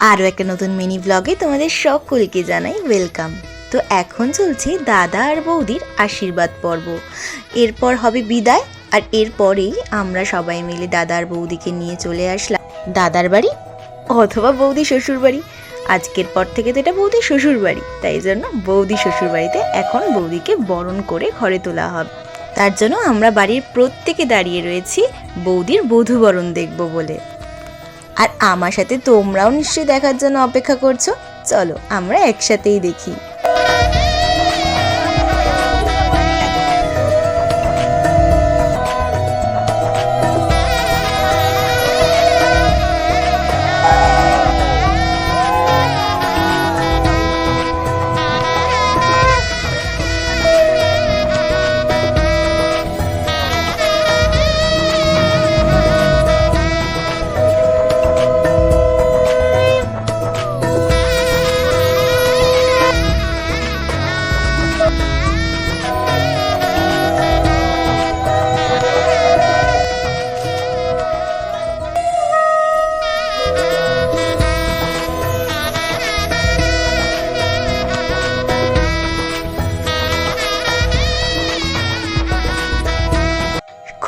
আরও একটা নতুন মিনি ব্লগে তোমাদের সকলকে জানাই ওয়েলকাম। তো এখন চলছে দাদা আর বৌদির আশীর্বাদ পর্ব। এরপর হবে বিদায়, আর এরপরেই আমরা সবাই মিলে দাদা আর বৌদিকে নিয়ে চলে আসলাম। দাদার বাড়ি অথবা বৌদি শ্বশুর বাড়ি। আজকের পর থেকে তো এটা বৌদি শ্বশুর বাড়ি, তাই জন্য বৌদি শ্বশুর বাড়িতে এখন বৌদিকে বরণ করে ঘরে তোলা হবে। তার জন্য আমরা বাড়ির প্রত্যেকে দাঁড়িয়ে রয়েছি বৌদির বধূবরণ দেখব বলে। আর আমার সাথে তোমরাও নিশ্চয়ই দেখার জন্য অপেক্ষা করছ। চলো আমরা একসাথেই দেখি।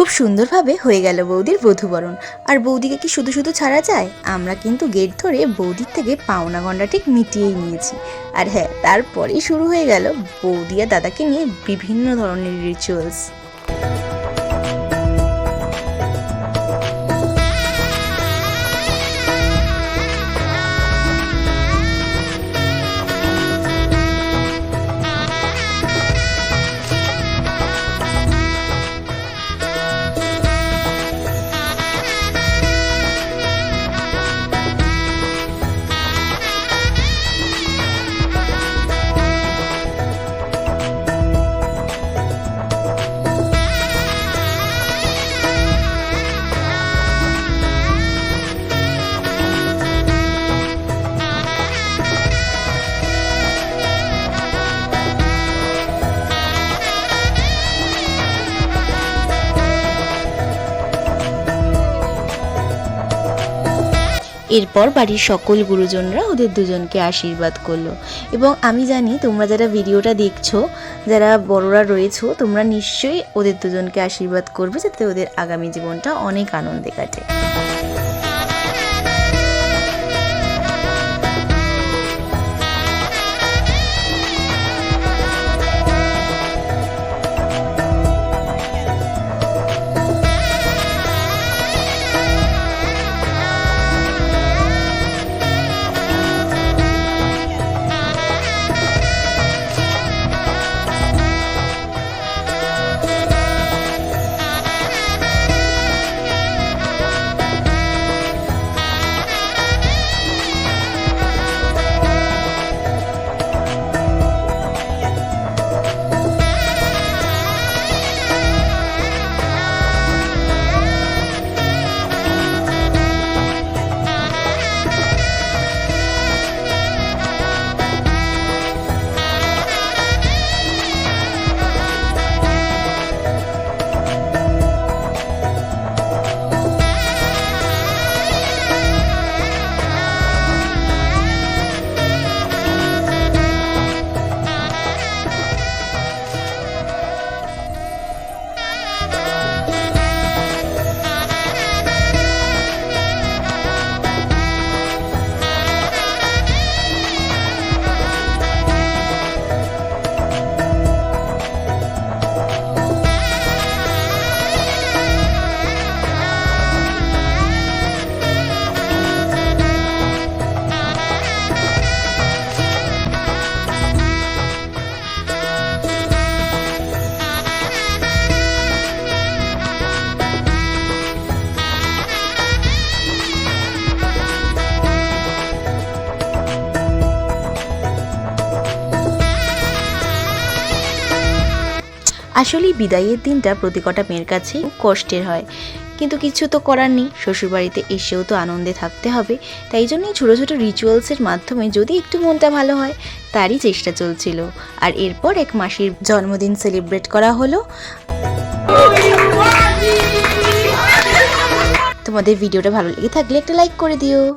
খুব সুন্দরভাবে হয়ে গেল বৌদির বধুবরণ। আর বৌদিকে কি শুধু শুধু ছাড়া যায়? আমরা কিন্তু গেট ধরে বৌদির থেকে পাওনা গন্ডা ঠিক মিটিয়েই নিয়েছি। আর হ্যাঁ তারপরেই শুরু হয়ে গেল বৌদি আর দাদাকে নিয়ে বিভিন্ন ধরনের রিচুয়ালস এরপর বাড়ির সকল গুরুজনরা ওদের দুজনকে আশীর্বাদ করল। এবং আমি জানি তোমরা যারা ভিডিওটা দেখছ, যারা বড়রা রয়েছো, তোমরা নিশ্চয়ই ওদের দুজনকে আশীর্বাদ করবে, যাতে ওদের আগামী জীবনটা অনেক আনন্দে কাটে। আসলে বিদায়ের দিনটা প্রতি কটা মেয়ের কাছেই কষ্টের হয়। কিন্তু কিছু তো করার নেই, শ্বশুরবাড়িতে এসেও তো আনন্দে থাকতে হবে। তাই জন্যই ছোটো ছোটো রিচুয়ালসের মাধ্যমে যদি একটু মনটা ভালো হয়, তারই চেষ্টা চলছিল। আর এরপর এক মাসির জন্মদিন সেলিব্রেট করা হলো। তোমাদের ভিডিওটা ভালো লেগে থাকলে একটা লাইক করে দিও।